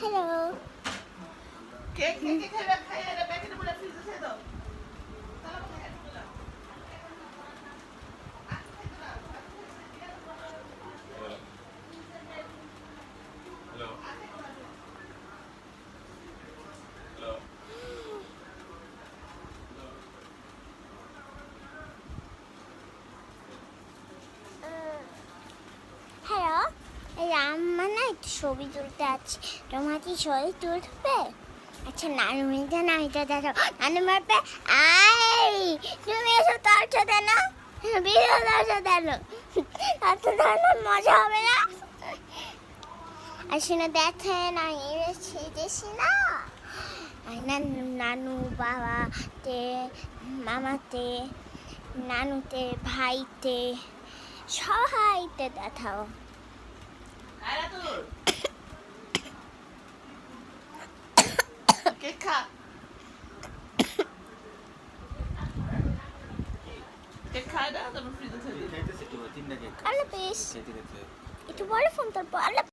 Hello কে কে কে খাবে খাইয়ে প্যাকেটে বলে ফ্রিজে ছেড়ে দাও। এই আমার না একটু ছবি তুলতে আছে। তোমার কি ছবি তুলবে? আচ্ছা না এটা দেখো নানু মারবে আই, তুমি এসব তোর সাথে না বিয়ে তোর সাথে না এত ধরনের মজা হবে না। আসলে দেখেন আমি না নানু বাবাতে, মামাতে, নানুতে, ভাইতে, সবাইতে দেখাও আল্লাহ পেস খাইতে খাইতে একটু বড় ফোন তোর আল্লাহ